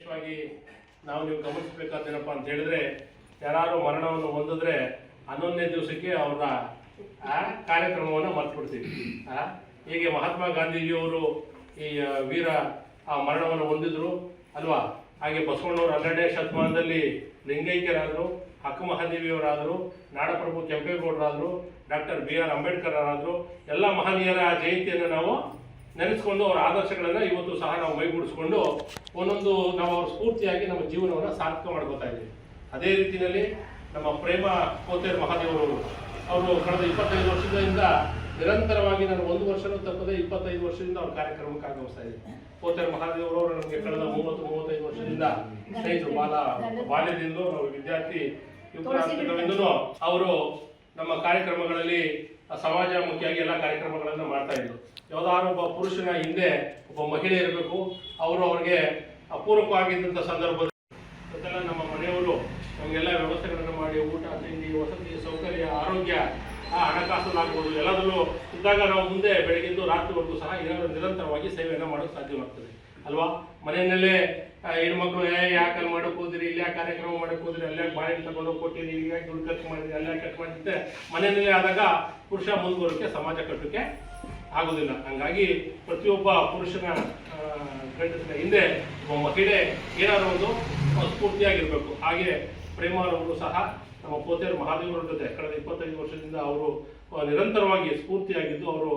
ವಿಶೇಷವಾಗಿ ನಾವು ನೀವು ಗಮನಿಸಬೇಕಾದೇನಪ್ಪ ಅಂತ ಹೇಳಿದ್ರೆ ಯಾರು ಮರಣವನ್ನು ಹೊಂದಿದ್ರೆ ಹನ್ನೊಂದನೇ ದಿವಸಕ್ಕೆ ಅವರ ಕಾರ್ಯಕ್ರಮವನ್ನು ಮರ್ತ್ಬಿಡ್ತೀವಿ. ಆ, ಹೀಗೆ ಮಹಾತ್ಮ ಗಾಂಧೀಜಿಯವರು ಈ ವೀರ ಆ ಮರಣವನ್ನು ಹೊಂದಿದ್ರು ಅಲ್ವಾ? ಹಾಗೆ ಬಸವಣ್ಣವರು ಹನ್ನೆರಡನೇ ಶತಮಾನದಲ್ಲಿ ಲಿಂಗೈಕ್ಯರಾದರು ಹಕ್ಕು ಮಹಾದೇವಿಯವರಾದರು ನಾಡಪ್ರಭು ಕೆಂಪೇಗೌಡರಾದರು ಡಾಕ್ಟರ್ ಬಿ ಆರ್ ಅಂಬೇಡ್ಕರ್ ಅವರಾದರು ಎಲ್ಲ ಮಹನೀಯರ ಜಯಂತಿಯನ್ನು ನಾವು ನೆನೆಸ್ಕೊಂಡು ಅವರ ಆದರ್ಶಗಳನ್ನು ಇವತ್ತು ಸಹ ನಾವು ಮೈಗೂಡಿಸ್ಕೊಂಡು ಒಂದೊಂದು ನಾವು ಅವ್ರ ಸ್ಫೂರ್ತಿಯಾಗಿ ನಮ್ಮ ಜೀವನವನ್ನು ಸಾರ್ಥಕ ಮಾಡ್ಕೋತಾ ಇದ್ದೀವಿ. ಅದೇ ರೀತಿಯಲ್ಲಿ ನಮ್ಮ ಪ್ರೇಮ ಕೋತೇರ್ ಮಹಾದೇವರು ಅವರು ಕಳೆದ ಇಪ್ಪತ್ತೈದು ವರ್ಷದಿಂದ ನಿರಂತರವಾಗಿ ನಾನು ಒಂದು ವರ್ಷನೂ ತಪ್ಪದೆ ಇಪ್ಪತ್ತೈದು ವರ್ಷದಿಂದ ಅವ್ರ ಕಾರ್ಯಕ್ರಮಕ್ಕೆ ಆಗಮಿಸ್ತಾ ಇದ್ದೀನಿ. ಕೋತೇರ್ ಮಹಾದೇವರವರು ನಮಗೆ ಕಳೆದ ಮೂವತ್ತು, ಮೂವತ್ತೈದು ವರ್ಷದಿಂದ ಸ್ನೇಹಿತರು, ಬಾಲ ಬಾಲ್ಯದಿಂದ ನಾವು ವಿದ್ಯಾರ್ಥಿ ಅವರು ನಮ್ಮ ಕಾರ್ಯಕ್ರಮಗಳಲ್ಲಿ ಸಮಾಜಮುಖಿಯಾಗಿ ಎಲ್ಲ ಕಾರ್ಯಕ್ರಮಗಳನ್ನು ಮಾಡ್ತಾ ಇದ್ರು. ಯಾವ್ದಾದ್ರು ಒಬ್ಬ ಪುರುಷನ ಹಿಂದೆ ಒಬ್ಬ ಮಹಿಳೆ ಇರಬೇಕು, ಅವರು ಅವ್ರಿಗೆ ಅಪೂರಕವಾಗಿದ್ದಂಥ ಸಂದರ್ಭದಲ್ಲಿ ನಮ್ಮ ಮನೆಯವರು ನಮಗೆಲ್ಲ ವ್ಯವಸ್ಥೆಗಳನ್ನು ಮಾಡಿ, ಊಟ, ತಿಂಡಿ, ವಸತಿ, ಸೌಕರ್ಯ, ಆರೋಗ್ಯ, ಆ ಆಗ್ಬೋದು ಎಲ್ಲದರಲ್ಲೂ ಇದ್ದಾಗ ನಾವು ಮುಂದೆ ಬೆಳಗಿಂದು ರಾತ್ರಿವರೆಗೂ ಸಹ ಏನಾದರೂ ನಿರಂತರವಾಗಿ ಸೇವೆಯನ್ನು ಮಾಡಲು ಸಾಧ್ಯವಾಗ್ತದೆ. ಅಲ್ವಾ? ಮನೆಯಲ್ಲೇ ಹೆಣ್ಮಕ್ಳು, ಏ ಯಾಕೆ ಅಲ್ಲಿ ಮಾಡಕ್ಕೆ ಹೋದ್ರಿ, ಇಲ್ಲಿ ಯಾಕೆ ಕಾರ್ಯಕ್ರಮ ಮಾಡೋಕೆ ಹೋದ್ರಿ, ಅಲ್ಲೇ ಬಾಳೆಹಣ್ಣು ತಗೊಂಡು ಕೊಟ್ಟಿರಿ ಇಲ್ಲಿ ದುಡ್ಡು ಖರ್ಚು ಮಾಡಿದ್ರಿ, ಅಲ್ಲೇ ಖರ್ಚು ಮಾಡಿದ್ದೆ ಮನೆಯಲ್ಲೇ ಆದಾಗ ಪುರುಷ ಮುಂದುವರೋಕ್ಕೆ ಸಮಾಜ ಕಟ್ಟೋಕ್ಕೆ ಆಗೋದಿಲ್ಲ. ಹಂಗಾಗಿ ಪ್ರತಿಯೊಬ್ಬ ಪುರುಷನ ಗಂಡಸಿನ ಹಿಂದೆ ಒಬ್ಬ ಮಹಿಳೆ ಏನಾದರೂ ಒಂದು ಸ್ಫೂರ್ತಿಯಾಗಿರ್ಬೇಕು. ಹಾಗೆ ಪ್ರೇಮರವರು ಸಹ ನಮ್ಮ ಪೋತೆಯವರು ಮಹಾದೇವರ ಜೊತೆ ಕಳೆದ ಇಪ್ಪತ್ತೈದು ವರ್ಷದಿಂದ ಅವರು ನಿರಂತರವಾಗಿ ಸ್ಫೂರ್ತಿಯಾಗಿದ್ದು ಅವರು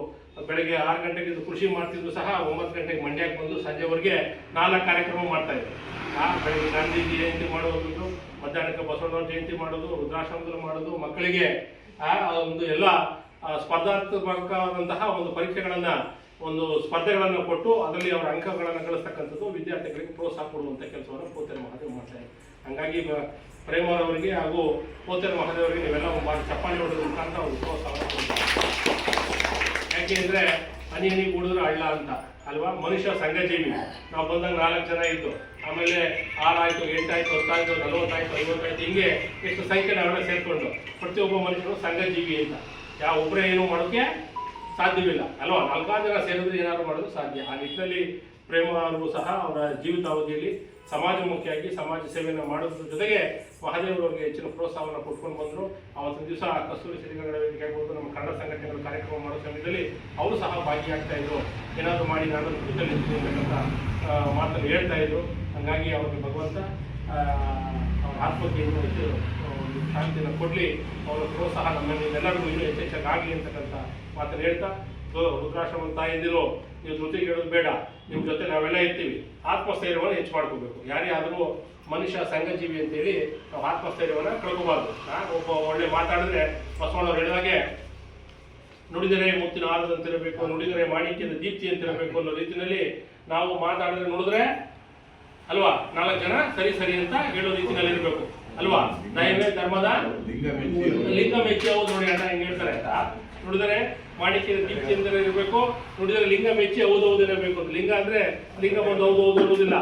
ಬೆಳಗ್ಗೆ ಆರು ಗಂಟೆಗೆ ಕೃಷಿ ಮಾಡ್ತಿದ್ರು ಸಹ, ಒಂಬತ್ತು ಗಂಟೆಗೆ ಮಂಡ್ಯಕ್ಕೆ ಬಂದು ಸಂಜೆವರೆಗೆ ನಾಲ್ಕು ಕಾರ್ಯಕ್ರಮ ಮಾಡ್ತಾ ಇದ್ರು. ಆ, ಬೆಳಗ್ಗೆ ಗಾಂಧಿ ಜಯಂತಿ ಮಾಡೋದು ಮಧ್ಯಾಹ್ನಕ್ಕೆ ಬಸವಣ್ಣವ್ರ ಜಯಂತಿ ಮಾಡೋದು ರುದ್ರಾಶ್ರಮದಲ್ಲಿ ಮಾಡೋದು ಮಕ್ಕಳಿಗೆ ಒಂದು ಎಲ್ಲ ಸ್ಪರ್ಧಾತ್ಮಕವಾದಂತಹ ಒಂದು ಪರೀಕ್ಷೆಗಳನ್ನು, ಒಂದು ಸ್ಪರ್ಧೆಗಳನ್ನು ಕೊಟ್ಟು ಅದರಲ್ಲಿ ಅವರ ಅಂಕಗಳನ್ನು ಗಳಿಸ್ತಕ್ಕಂಥದ್ದು ವಿದ್ಯಾರ್ಥಿಗಳಿಗೆ ಪ್ರೋತ್ಸಾಹ ಕೊಡುವಂಥ ಕೆಲಸವನ್ನು ಪೂರ್ತಿ ಹಂಗಾಗಿ ಪ್ರೇಮರವರಿಗೆ ಹಾಗೂ ಪೋತರ ಮಹಾದೇವರಿಗೆ ನೀವೆಲ್ಲ ಮಾಡಿ ಚಪ್ಪಾಳಿ ಹೊಡೋದ್ರ ಮುಖಾಂತರ ಯಾಕೆ ಅಂದರೆ ಹನಿ ಹನಿ ಕೂಡಿದ್ರೆ ಹಳ್ಳ ಅಂತ, ಅಲ್ವಾ? ಮನುಷ್ಯ ಸಂಘಜೀವಿ. ನಾವು ಬಂದಾಗ ನಾಲ್ಕು ಜನ ಇದ್ದು, ಆಮೇಲೆ ಆರಾಯಿತು, ಎಂಟಾಯ್ತು, ಹತ್ತಾಯ್ತು, ನಲವತ್ತಾಯಿತು, ಐವತ್ತಾಯ್ತು, ಹಿಂಗೆ ಎಷ್ಟು ಸಂಖ್ಯೆ ನಾವೆಲ್ಲ ಸೇರಿಕೊಂಡು ಪ್ರತಿಯೊಬ್ಬ ಮನುಷ್ಯರು ಸಂಘಜೀವಿ ಅಂತ. ಯಾವ ಒಬ್ಬರೇ ಏನು ಮಾಡೋಕ್ಕೆ ಸಾಧ್ಯವಿಲ್ಲ, ಅಲ್ವಾ? ನಾಲ್ಕಾರು ಜನ ಸೇರಿದ್ರೆ ಏನಾದ್ರು ಮಾಡೋದು ಸಾಧ್ಯ. ಆ ನಿಟ್ಟಿನಲ್ಲಿ ಪ್ರೇಮ ಅವರು ಸಹ ಅವರ ಜೀವಿತಾವಧಿಯಲ್ಲಿ ಸಮಾಜಮುಖಿಯಾಗಿ ಸಮಾಜ ಸೇವೆಯನ್ನು ಮಾಡೋದ್ರ ಜೊತೆಗೆ ಮಹಾದೇವರವರಿಗೆ ಹೆಚ್ಚಿನ ಪ್ರೋತ್ಸಾಹವನ್ನು ಕೊಟ್ಕೊಂಡು ಬಂದರು. ಅವತ್ತಿನ ದಿವಸ ಕಸ್ತೂರಿ ಸಿರಿಗಂಗಡ ವೇದಿಕೆ ಆಗ್ಬೋದು ನಮ್ಮ ಕನ್ನಡ ಸಂಘಟನೆಗಳ ಕಾರ್ಯಕ್ರಮ ಮಾಡೋ ಸಮಯದಲ್ಲಿ ಅವರು ಸಹ ಭಾಗಿಯಾಗ್ತಾ ಇದ್ರು. ಏನಾದರೂ ಮಾಡಿ ನಾನು ಕೃತಜ್ಞತೆ ಅಂತಕ್ಕಂಥ ಮಾತನ್ನು ಹೇಳ್ತಾ ಇದ್ರು. ಹಾಗಾಗಿ ಅವ್ರಿಗೆ ಭಗವಂತ ಅವರ ಅವ್ರ ಆತ್ಮಕ್ಕೆ ಹೆಚ್ಚು ಒಂದು ಶಾಂತಿಯನ್ನು ಕೊಡಲಿ. ಅವರ ಪ್ರೋತ್ಸಾಹ ನಮ್ಮಲ್ಲಿ ಎಲ್ಲರಿಗೂ ಇನ್ನೂ ಹೆಚ್ಚೆಚ್ಚಾಗಿ ಆಗಲಿ ಅಂತಕ್ಕಂಥ ಮಾತನ್ನು ಹೇಳ್ತಾ ರುದ್ರಾಶ್ರಮ ತಾಯಿಂದಿರು ನೀವು ಜೊತೆಗೆ ಹೇಳೋದು ಬೇಡ. ನಿಮ್ಮ ಜೊತೆ ನಾವೆಲ್ಲ ಇರ್ತೀವಿ. ಆತ್ಮಸ್ಥೈರ್ಯವನ್ನು ಹೆಚ್ಚು ಮಾಡ್ಕೋಬೇಕು. ಯಾರೇ ಆದರೂ ಮನುಷ್ಯ ಸಂಘಜೀವಿ ಅಂತೇಳಿ ನಾವು ಆತ್ಮಸ್ಥೈರ್ಯವನ್ನು ಕಳ್ಕೋಬಾರ್ದು. ಒಬ್ಬ ಒಳ್ಳೆ ಮಾತಾಡಿದ್ರೆ ಬಸವಣ್ಣವ್ರು ಹೇಳಿದಾಗೆ ನುಡಿದರೆ ಮುತ್ತಿನ ಆರದಂತಿರಬೇಕು ನುಡಿದರೆ ಮಾಣಿಕ್ಯದ ದೀಪ್ತಿ ಅಂತಿರಬೇಕು ಅನ್ನೋ ರೀತಿಯಲ್ಲಿ ನಾವು ಮಾತಾಡಿದ್ರೆ ನುಡಿದ್ರೆ ಅಲ್ವಾ ನಾಲ್ಕು ಜನ ಸರಿ ಸರಿ ಅಂತ ಹೇಳೋ ರೀತಿಯಲ್ಲಿ ಇರಬೇಕು. ಅಲ್ವಾ? ದಯವೇ ಧರ್ಮದ ಲಿಂಗ ಮೆಚ್ಚಿ ಲಿಂಗ ಮೆಚ್ಚಿ ಹೌದು ನೋಡಿ ಅಣ್ಣ ಹೆಂಗ್ ಹೇಳ್ತಾರೆ ಆಯ್ತಾ ನುಡಿದರೆ ದೀಪ್ತಿ ಅಂತ ಇರಬೇಕು, ನುಡಿದರೆ ಲಿಂಗ ಮೆಚ್ಚಿ ಹೌದು ಹೌದು ಲಿಂಗ ಅಂದ್ರೆ ಲಿಂಗ ಬಂದು ಹೌದು ಹೌದು ಅನ್ನೋದಿಲ್ಲ.